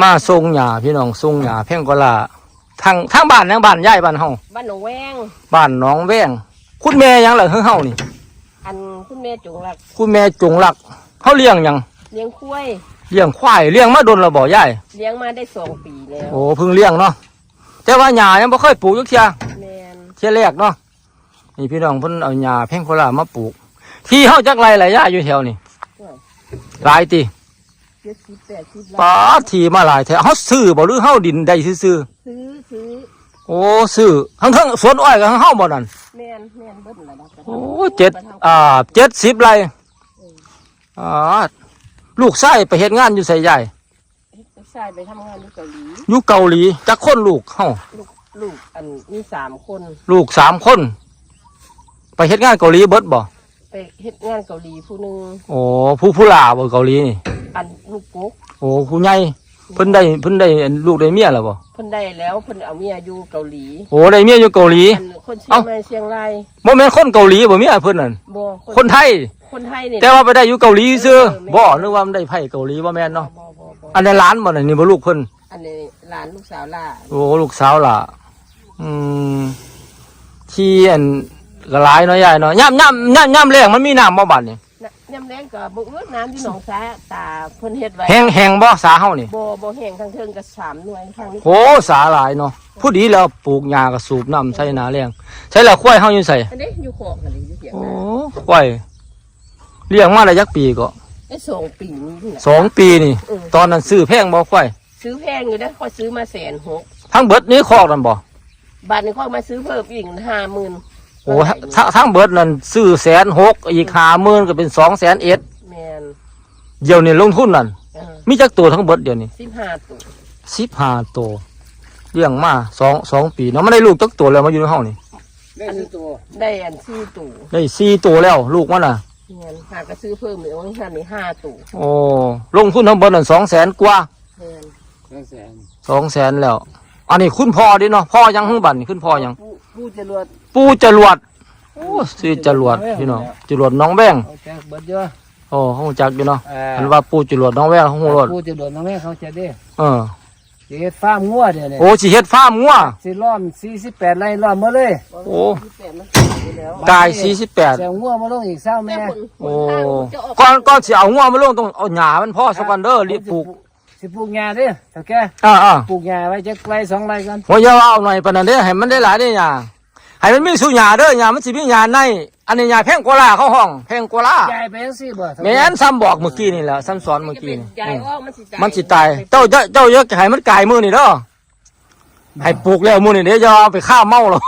มาทรงหญ้าพี่น้องทรงหญ้าเพ่งกะลาทางทางบ้านยังบ้านยายบ้านเฮาบ้านหนองแวงบ้านหนองแวงคุณแม่ยังล่ะเฮือเฮานี่ อันคุณแม่จงรักคุณแม่จงรักเฮาเลี้ยงหยังเลี้ยงคุ้ยเลี้ยงควายเลี้ยงมาโดนและบ่ยายเลี้ยงมาได้สองปีแล้วโอ้เพิ่งเลี้ยงเนาะแต่ว่าหญ้ายังบ่เคยปลูกจักเที่ยแมนเที่ยแรกเนาะนี่พี่น้องเพิ่นเอาหญ้าเพ่งกะลามาปลูก ที่เฮาจักไรหลายยายอยู่แถวนี่หลายติเจ็ดสิบแปดสิบปาดที่มาหลายแถวเฮาซื้อบ่หรือเฮาดินได้ซื่อซื้อซื้อๆโอ้ซื้อทั้งทั้งสวนอ้อยกับทั้งเฮาบ่นั่นแมนแมนเบิ้ลระดับโอ้เจ็ดอ่าเจ็ดสิบไรอ่าลูกไส้ไปเฮ็ดงานอยู่ใส่ใหญ่ชายไปทำงานที่เกาหลีอยู่เกาหลีจักคนลูกเฮาลูกลูกอันมีสามคนลูกสามคน ไปเฮ็ดงานเกาหลีเบิดบ่ ไปเฮ็ดงานเกาหลีผู้หนึ่งโอ้ผู้ผู้ลาบ่เกาหลีนี่อันลูกปุ๊กโอ้ผู้ใหญ่เพิ่นได้เพิ่นได้ลูกได้เมียแล้วบ่เพิ่นได้แล้วเพิ่นเอาเมียอยู่เกาหลีโอ้ได้เมียอยู่เกาหลี อันคนเชียเอ้างใหม่เชียงรายบ่แม่นคนเกาหลีบ่เมียเพิ่นนั่นบ่คนไทย คนไทยนี่แต่ว่าไปได้อยู่เกาหลีซื่อเออแม่บ่นึกว่ามันได้ไผเกาหลีบ่แม่นเนาะบ่บ่บ่อันนี้ร้านบ่นั่นนี่บ่ลูกเพิ่นอันนี้หลานลูกสาวล่าโอ้ลูกสาวล่ะอืมที่อัน ก็หลายเนาะยายเนาะย่ำย่ำย่ำย่ำแรงมันมีน้ำบ่บัดนี่น่ะย่ำแรงก็บ่เอื้อน้ำที่หนองสาตาเพิ่นเฮ็ดไว้แห้งแห้งบ่สาเฮานี่บ่บ่แห้งทั้งเทิงก็สามหน่วยทางนี้โหสาหลายเนาะผู้ดีแล้วปลูกหญ้าก็สูบน้ำใส่นาแรงใส่แล้วควายเฮาอยู่ใส่อันนี้อยู่ขอกกันเลยอยู่เสียงโอ้นะควายเลี้ยงมาได้ยักปีก็ไอ้สองปีนี้นี่แหละสองปีนี่ เออ ตอนนั้นซื้อแพงบ่ควายซื้อแพงอยู่นะค่อยซื้อมาแสนหกทั้งเบิดนี้คอกนั่นบ่บาทนี้ค่อยมาซื้อเพิ่มอีกห้าหมื่นโอ้ทั้งทั้งเบิดนั่นซื้อแสนหกอีกห้าหมื่นก็เป็นสองแสนเอ็ดแมนเดี๋ยวนี้ลงทุนนั่นมีจักตัวทั้งเบิดเดี๋ยวนี้สิบห้าตัวสิบห้าตัวเลี้ยงมาสองสองปีเนาะไม่ได้ลูกจักตัวแล้วมาอยู่ในห้องนี่อันตัวได้อันสี่ตัวได้สี่ตัวแล้ว ลูกมันน่ะแมนหากก็ซื้อเพิ่มอีกวันนี้มีห้าตัวโอ้ลงทุนทั้งเบิดนั่นสองแสนกว่าแมนสองแสนแล้ว อันนี้คุณพ่อดิเนาะพ่อยังหึ่งบันนี่คุณพ่อยังผู้ผู้จรวด ปูจรวดโอ้ซื้อจรวดพี่น้องจรวดน้องแบงเขาจะเบิดเยอะ โอ้เขารู้จักอยู่เนาะเออันว่าปูจรวดน้องแบงเขาหูรถผู้จะโดนน้องแม่เขาจะได้เออสิเฮ็ดฟาร์มงัวเดี๋ยวนี้โอ้สิเฮ็ดฟาร์มงัวสิล้อม48ไร่ล้อมมาเลยโอ้ที่แปดมันตายไปแล้วกายสี่สิบแปดแซวงัวมาลงอีกเศร้าแม่แม่คนโอ้คนทางจะออกก่อนก่อนสิเอางัวมาลงต้องเอาหญ้ามันพ่อสักวันเด้อรีบปลูกสิปลูกหญ้าเด้อโอเคอ่าอ่าปลูกหญ้าไว้จักไร่สองไร่กันโอ้ยอย่าว่าเอาหน่อยปานนั้นเด้อให้มันได้หลายได้หญ้า ให้มันมีสุหญ้าเด้อหญ้ามันสิมีหญ้าในอันนี้หญ้าแพงกว่าลาเขาห้องแพงกว่าลาใหญ่ไปจังซี่บ่แม่นซ้ำบอกเมื่อกี้นี่แหละซ้ำสอนเมื่อจะกี้เป็นนี่ยายอ้อมันสิตายมันสิตายเจ้าเจ้าเจ้าเยอะให้มันกายมือนี่เด้อให้ปลูกแล้วมือนี่เดี๋ยวจะเอาไปข้าวเมาหรอก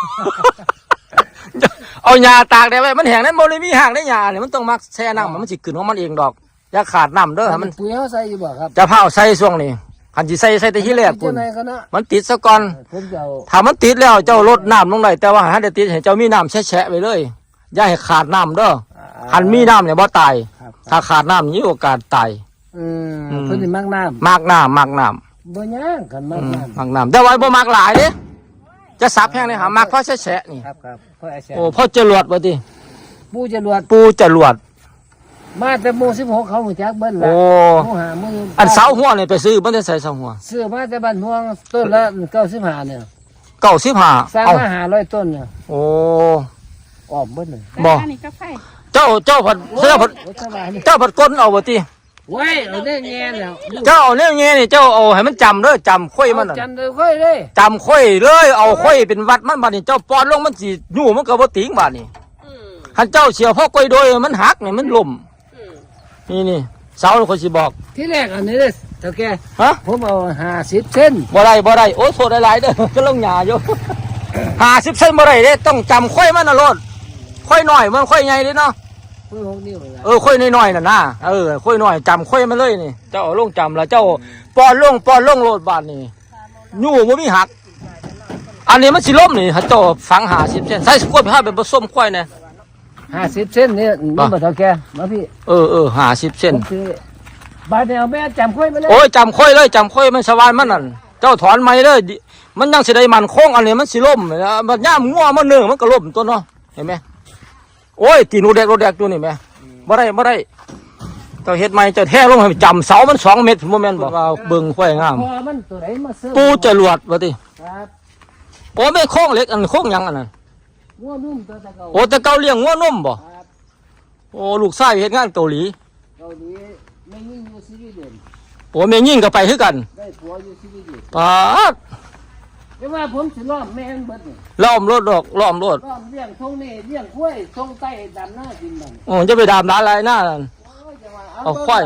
เอาหญ้าตากได้ไว้มันแห้งนั้นบ่ได้มีห่างได้หญ้าเนี่ยมันต้องมักแช่น้ำมันสิขึ้นของมันเองดอกอย่าขาดน้ำเด้อให้มันปุ๋ยเฮาใส่อยู่บ่ครับจะเผาใส่ช่วงนี้ คันสิใส่ใส่แต่ที่แรกคุพุ่ณนกันเนาะมันติดซะก่อนผมจะเอาถ้ามันติดแล้วเจ้าลดน้ำลงได้แต่ว่าให้ได้ติดให้เจ้ามีน้ำแฉะๆไปเลย อย่าให้ขาดน้ำเด้อคันมีน้ำเนี่ยบ่ตายครับถ้าขาดน้ำมีโอกาสตายอืมอืมเพิ่นสิมักน้ำมากน้ำมากน้บ่ยากกันำมักอืมน้ำมากน้ำแต่ว่าบ่มากหลายเด้จะสับแห้งเลยหามากเพราะแฉะๆนี่ครับครับพ่อไอ้แซ่โอ้พ่อจรวดบ่ติผู้จรวดปูจรวด มาแต่หมู่16เขาหูจักเบิ่นโอ้ละหมู่หาหมู่อันเสาหัวนี่ไปซื้อมันได้ใส่เสาหัวซื้อมาแต่บ้านห่วงต้นละ95เนี่ยเก้าสิบห้าสร้างเอ้ามาหาร้อยต้นเนี่ยโอ้ ออกเบิดเลยบ่เจ้าเจ้าผัดเจ้าผัดรถสบายนี่เจ้าผัดก้นเอาบ่ติเว้ยเอาได้แง่แล้วเจ้าเอาเนี่ยเงี้ยนี่เจ้าเอาให้มันจำเด้อจำค่อยมันน่ะจันเลยค่อยเลยจำค่อยเลยเอาค่อยเป็นวัดมันบาดนี่เจ้าป้อนลงมันสิอยู่มันก็บ่ติงบาดนี่อืมคันเจ้าเสียวพ่อก้อยโดยมันหักนี่มันล่มอืม นี่นี่เสาคนสิบอกที่แรกอันนี้เลยเท่าแกฮะผมเอาห้าสิบเส้นบ่ได้บ่ได้โอ้ยโทษหลายๆเด้อก็ลงหญ้าอยู่50เซนบ่ได้เด้ต้องจำค่อยมันน่ะโลดค่อยน้อยมันค่อยใหญ่เด้เนาะมือหกนิ้วเลยเออค่อยน้อยๆน่ะนะเออค่อยน้อยจำค่อยมันเลยนี่ เจ้าเอาลงจำแล้วเจ้าป้อนลงป้อนลงโลดบาดนี่อยู่บ่มีหัก อันนี้มันสิล้มนี่ถ้าเจ้าฝัง50เซนใส่กล้วยไปหาเป็นผสมค่อยแน่ ห้าสิบเส้นนี่มันบ่เท่าแกมาพี่เออเออ50เซนผมซื้อบาทเดียวแม่จำค่อยมาเลยโอ้ยจำค่อยเลยจำค่อยมันสบายมันนั่นเจ้าถอนไม้เลยดิมันยังสิได้มันโค้งอันนี้มันสิล่มนะมันย่ามงัวมันเนื้อมันก็ล่มตัวเนาะเห็นไหมโอ้ยตีนูเด็กรถเด็กตัวนี่แหม่บ่ได้บ่ได้เจ้าเฮ็ดใหม่เจ้าแท้ลงให้จำเสามันสองเมตรบ่แม่นบ่ว่าเบิ่งควายงามพอมันตัวไหนมาเสริมปูจรวดว่าติครับโอ้ไม่โค้งเหล็กอันโค้งหยังอันนั้น งัวนุ่มตัวตะเกาโอ้แต่เก่าเลี้ยงงัวนมบ่ครับโอ้ลูกชายเฮ็ดงานเกาหลีเกาหลีไม่ยิ่งอยู่สวีเดนโอ้แม่ยิ่งก็ไปคือกันได้ผัวอยู่สวีเดนปาดแต่ว่าผมสิล้อมแม่นเบิดนี่ล้อมรถดอกล้อมรถล้อมเลี้ยงทงนี่เลี้ยงกล้วยทงไก่ดำหน้ากินมันโอ้จะไปดามร้านอะไรหน้านั่น โอ้ยจะว่าเอาควาย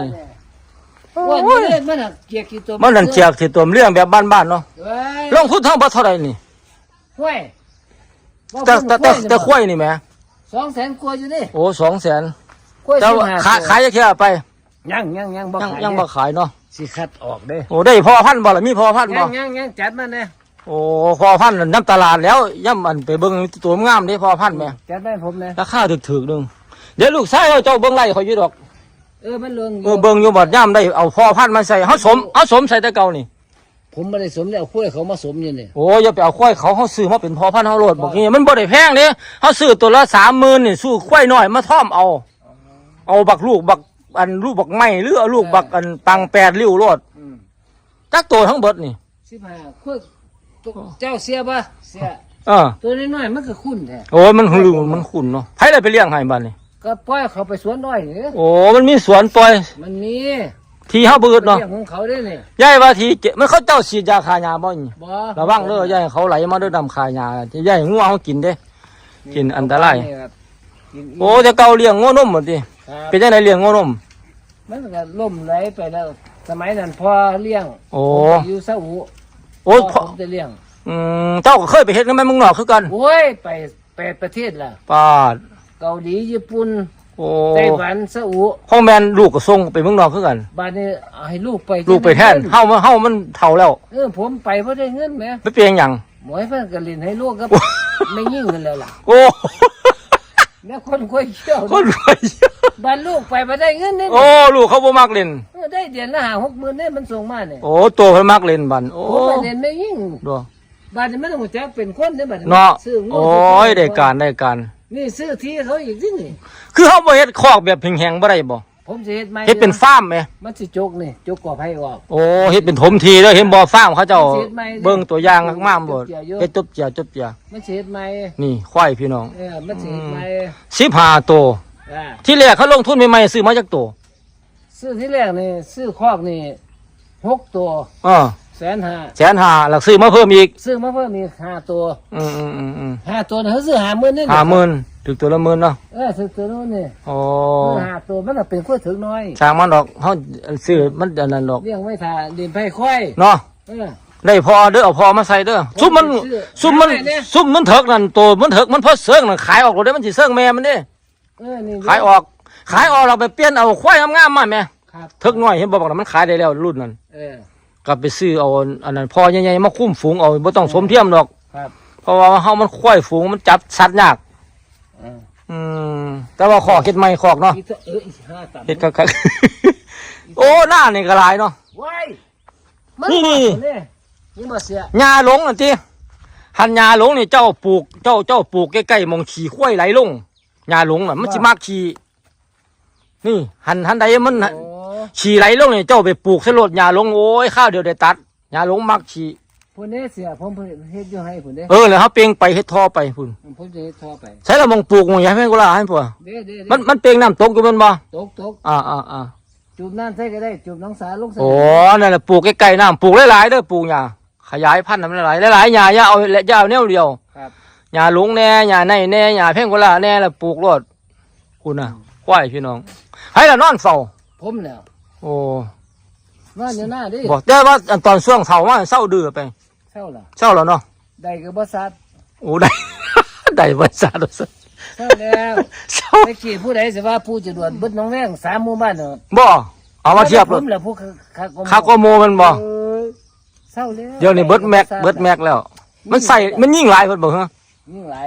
ว่านี่เล่นมันน่ะเกียกกี่ตัวมันนั่นเจียกสิตัวเลี้ยงแบบบ้านๆเนาะเว้ยลงทุนทั้งบ่เท่าไหร่นี่ ควายว่า แต่ผมแต่แต่แต่นี่ควายนี่แหมสองแสนกว่าอยู่ดิโอ้200,000กล้วยเจ้าสิบห้ขายตัวขายจักเที่ยไปยังยังยังบ่ยังขายยังบ่ขายเนาะสิคัดออกเด้โอ้ได้พอพันธุ์บ่ล่ะมีพอพันธุ์บ่ยังยังยังจัดมาแน่โอ้พอพันธุ์นั่นน้ำตลาดแล้วย่ำมันไปเบิ่งตัวงามเด้พอพันธุ์แหม่จัดมาให้ผมแน่ราคาถึกๆนึงเดี๋ยวลูกชายเราเจ้าเบิ่งไล่เขาอยู่ดอกเออมันเรื่องอเอยู่อเบิ่งอยู่บัดย่ำได้เอาพอพันธุ์มาใส่เฮาสมเฮาสมใส่แต่เก่านี่ ผมไม่ได้สมแล้วกล้วยเขามาสมอยู่นี่โอ้อย่าไปเอาควายเขาเฮาซื้อมาเป็นพอพันธุ์เฮาโลดบอกงี้มันบ่ได้แพงเด้เฮาซื้อตัวละ30,000นี่สู้ควายน้อยมาท่อมเอา เอาบักลูกบักอันลูกบักไม้หรือเอาลูกบักอันตังแปดริ้วโลดอืมจักตัวทั้งเบิดนี่สิบห้ากล้วยตัวเจ้าเสียบ่เสียเออตัวน้อยๆมันก็คุ้นแท้โอ้ยมันหือมันขุ่นเนาะไผได้ไปเลี้ยงให้บัดนี่ก็ปล่อยเขาไปสวนน้อยนี่โอ้มันมีสวนปล่อยมันมี ที่เฮาบืดเนาะเรื่องของเขาได้นี่ยายว่าทีเจมันเขาเจ้าฉีดยาคายาบ่นี่บ่ระวังเด้อยายเขาไหลมาด้วยดำคายาที่ยายงัวเขากินเด้ กินอันตรายนี่ครับกินโอ้แต่เก่าเลี้ยงงัวนมหมดติครับเป็นจังไดเลี้ยงงัวนม มันก็ล่มไหลไปแล้ว สมัยนั้นพ่อเลี้ยงโอ้ ผมก็อยู่ซาอุโอ้ยพ่พ่ออผมจะเลี้ยงอืมเจ้าก็เคยไปเฮ็ดกับแม่เมึงนอกคือกันโอ้ยไปแปดประเทศล่ะปาดเกาหลีญี่ปุ่น โอ้ไต้หวันซาอุห้องแม่นลูกก็ส่งไปเมืองนอกคือกันบ้านนี้เอาให้ลูกไปลูกไปแทนเฮามันเฮามันเฒ่าแล้วเออผมไปเพราะได้เงินแหมไปเปลี่ยนหยังหมวยเพิ่นก็เลินให้ลูกก็ไม่ยิ่งกันแล้วล่ะ โอ้แล้วคนค่อยเชี่ยวคนรวยบ้านลูกไปบ่ได้เงินนี่โอ้ลูกเขาบ่มักเล่นเออได้เดือนละห้าหกหมื่นเนี่ยมันส่งมาเนี่ยโอ้โตเพิ่นมักเล่นบันโอ้ผมไปเรียนไม่ยิ่งดูบ้านนี้มันต้องจักเป็นคนเนี่ยบ้านนี้เนาะซื้องูโอ้ยได้การได้การ นี่ซื้อที่เขาอีกที่นี่ คือเฮาบ่เฮ็ดคอกแบบแห้งๆบ่ได้บ่ผมจะเฮ็ดไหมเฮ็ดเป็นฟาร์มแหมมันสิจกนี่จกกอบให้ออก โอ้เฮ็ดเป็นถมทีเด้อเห็นบ่ฟาร์มเขาเจ้าเฮ็ดใหม่เด้อเบิ่งตัวอย่างมากๆบ่จบเจียวอยู่เฮ็ดจบเจียวจบเจียวมันสิเฮ็ดไหมนี่ควายพี่น้องเออมันสิเฮ็ดไหม15ตัวอ่าที่แรกเขาลงทุนใหม่ๆซื้อมาจากตัว ซื้อที่แรกนี่ซื้อคอกนี่หกตัวเออ แสนห้าแสนห้าหลักซื้อมาเพิ่มอีก ซื้อมาเพิ่มอีกห้าตัวอืมอืมอืมอืมห้าตัวนี่เขาซื้อห้าหมื่นนี่ห้าหมื่นถึงตัวละหมื่นเนาะเออซื้อตัวนู้นนี่โอ้ซื้อห้าตัวมันก็เป็นขั้วถึงน้อยสร้างมันดอกเขาซื้อมันอันนั้นดอกเลี้ยงไว้ถ่าเดินไผ่ค่อยเนาะเออ ได้พอเด้อเอาพอมาใส่เด้อซุ่มมันซื้อซุ่มมันหาไว้เนี่ย ซุ่มมันเถิกนั่นตัวมันเถิกมันพอเสื่องนั่นขายออกเลยมันสิเสื่องแม่มันเด้เออนี่ขายออก ขายออกเราไปเปลี่ยนเอาควายงามๆมาแม่ครับเถิกน้อยเห็นบอกว่ามันขายได้แล้วรุ่นนั้นเออ กลับไปซื้อเอาอันนั้นพอใหญ่ๆมาคุ้มฝูงเอาบ่ต้องสมเทียมดอกครับ เพราะว่าเฮามันควายฝูงมันจับสัตว์ยากเอออืมแต่ว่าขอกเฮ็ดใหม่ขอกเนาะอีกตัวเอออีกห้าตับเฮ็ดคักๆโอ้หน้านี่ก็หลายเนาะ ว้ายมันนี่ นี่นี่นี่มาเสียหญ้าหลงอันติหันหญ้าหลงนี่เจ้าปลูก เจ้าเจ้าปลูกใกล้ๆหมองขี้ควายไหลลงหญ้าหลงน่ะมันสิมักขี้นี่หันหันใดมันโอ้ ขี้ไหลลงนี่เจ้าไปปลูกใส่รถหญ้าหลงโอ้ยข้าวเดียวได้ตัดหญ้าหลงมักขี้ผู้นี้เสียผมเพิ่นเฮ็ดอยู่ให้ผู้นี้เออแล้วเฮาเปลงไปเฮ็ดท่อไปพุ่นผมจะเฮ็ดทั่วไปใช้ละหมองปลูกหมองหยังให้กูล่ะให้พ่อเด้เด้มันมันเปลงน้ำตกอยู่มันบ่ตกตกอ่าอ่าอ่าจูบน้ำใส่ก็ได้จูบน้องสาลงใส่โอ้นั่นแหละปลูกใกล้ๆน้ำปลูกหลายๆเด้อปลูกหญ้าขยายพันธุ์มันหลายๆหลายๆหญ้าอย่าเอาอย่าเอาแนวเดียวครับหญ้าหลงแน่หญ้าในแน่หญ้าเพ่งกุลาแน่แล้วปลูกรดคุณน่ะควายพี่น้องให้ละนอนเฝ้า ผมแล้วโอ้นอนอยู่หน้าดิบอกแต่ว่าอันตอนช่วงเช้าว่าเศร้าดื้อไปเท่าล่ะเศร้าแล้วเนาะได้ก็บ่ซัดโอ้ได้ ได้บริษัทเท่าแล้วเศร้าตะกี้ผู้ใดสิว่าผู้จะดวนเบิดน้องแวงสามหมู่บ้านเนาะบ่เอามาเทียบผเลยมแหละผู้คักคาโกโมมันบ่เออเศร้าแล้วเดี๋ยวนี้เบิดแม็กเบิดแม็กแล้ว มันใส่มันยิ่งหลายเพิ่นบ่ฮะยิ่งหลาย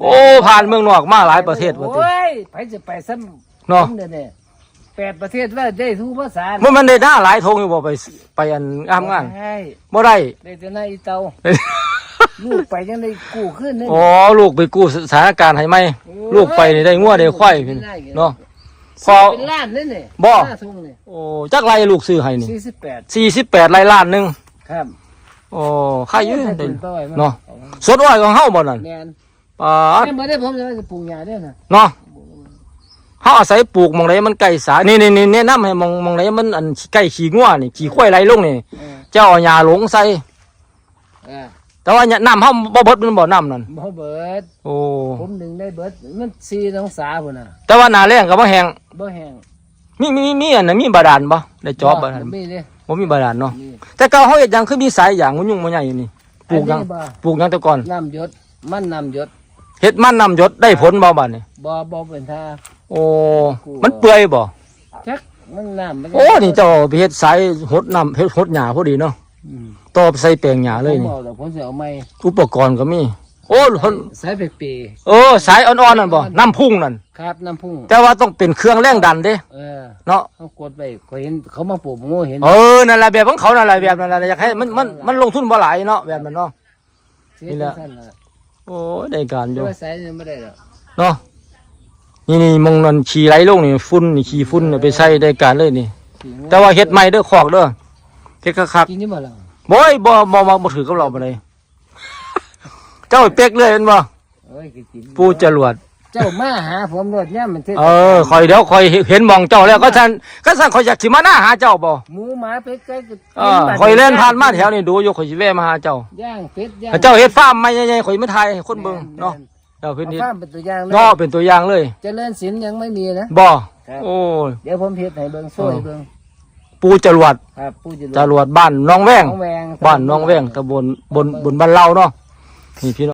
โอ้ผ่านเมืองนอกมาหลายประเทศว่าติโอ้ยไปจะไปซ้ำ เนาะผมเดี๋ยวนี้แปดประเทศว่าได้ทุกภาษามันมันได้หน้าหลายทงอยู่บ่ไปไปอันงามงานใช่บ่ได้ได้แต่หน้าอีเตาลูกไปยังได้กู้ขึ้นนี่อ๋อลูกไปกู้สถานการณ์ให้ไหมลูกไปนี่ได้งัวได้ควายพี่เนาะพอเป็นล้านนี่นี่บ่หน้าทุ่งนี่โอ้จักไรลูกซื้อให้นี่สี่สิบแปดสี่สิบแปดไรล้านหนึ่งครับโอ้ค่ายืนให้เด่คุนณต้อยมั้ยเนาะสดอ้อยของเฮาบ่นั่นแมนปาดแม่บ่ได้ผมจะว่าจะปลูกหญ้าด้วยนะเนาะ เฮาอาศัยปลูกหมองไหนมันใกล้สานี่นี่นี่แนะนำให้หมองหมองไหนมันอันใกล้ขี้งัวนี่ขี้ควายไหลลงนี่เออเจ้าเอาหญ้าหลงใส่เออแต่ว่าน้ำเฮาบ่เบิดมันบ่น้ำนั่นบ่เบิดโอ้ผมหนึ่งได้เบิดมันสี่องศาพุ่นน่ะ แต่ว่าหน้าแรงก็บ่แห้งบ่แห้งมีมีมีอันนั้นมีบาดาลบ่ได้จอบบาดาลบ่มีเด้บ่มีบาดาลเนาะมีแต่เก่าเฮาเฮ็ดหยังคือมีสายอย่างมันยุ่งมันใหญ่อยู่นี่ปลูกหยังอันนี้บ่ปลูกหยังแต่ก่อนน้ำหยศมันน้ำหยศเฮ็ดมันนำหยศได้ผลบ่บัดนี้บ่บ่เป็นท่า โอ้มันเปื่อยบ่จักมันน้ำมันก็โอ้นี่เจ้าไปเฮ็ดสายหดน้ำเฮ็ดหดหญ้าพอดีเนาะอืมต่อไปใส่แปลงหญ้าเลยผมนี่บอกแต่ผมสิเอาไม้อุปกรณ์ก็มี โอ้เพิ่นสายไปปีเออสายอ่อนๆนั่นบ่น้ำพุ่งนั่นครับน้ำพุ่งแต่ว่าต้องเป็นเครื่องแรงดันเด้เออเนาะเขากดไปเขาเห็นเขามาปลูกโง่เห็นเออนั่นแหละแบบของเขานั่นแหละแบบนั่นแหละอยากให้มันมันมันลงทุนบ่หลายเนาะแบบนั้นเนาะเสียนี่แหละสั้นๆล่ะโอ้ยได้การอแต่ยู่ว่าสายนี่ไม่ได้หรอกเนาะ นี่นี่มองนั่นขี่ไหลลงนี่ฝุ่นนี่ขี่ฝุ่นนี่ไปใส่ได้การเลยนี่ แต่ว่าเฮ็ดใหม่เด้อคอกเด้อเฮ็ดคักกินนี่มาแล้วๆบ่ยบ่บ่บ่บ่ถือกับเราบ่ได้เจ้าไอ้เป๊กเลยเป็นบ่เอ้ยกินปูจรวด เจ้ามาหาผมรถเนี่ยมันเทศเออคอยเดี๋ยวคอยเห็นหมองเจ้าแล้วก็ท่านก็ท่านคอยอยากสิมาหน้าหาเจ้าบ่หมูหมาเป็ดไก่ก็เออคอยเล่นผ่านมาแถวนี้ดูอยู่คอยสิแวะมาหาเจ้าย่างเป็ดย่างถ้าเจ้าเฮ็ดฟาร์มใหม่ใหญ่ๆคอยมาถ่ายให้คนเบิ่งเนาะ เจ้าเพิ่นเอาเฮ็ดฟ้าร์มเป็นตัวอย่างเลยเนาะเป็นตัวอย่างเลยเจริญศิลป์ยังไม่มีนะ บ่ครับ โอ้ย เดี๋ยวผมเฮ็ดให้เบิ่งโซ่ให้เบิ่งปูจรวดครับผู้จะจรวดบ้านน้องแวง น้องแวง บ้านน้องแวงตำบลบนบนบ้านเราเนาะนี่พี่น้อง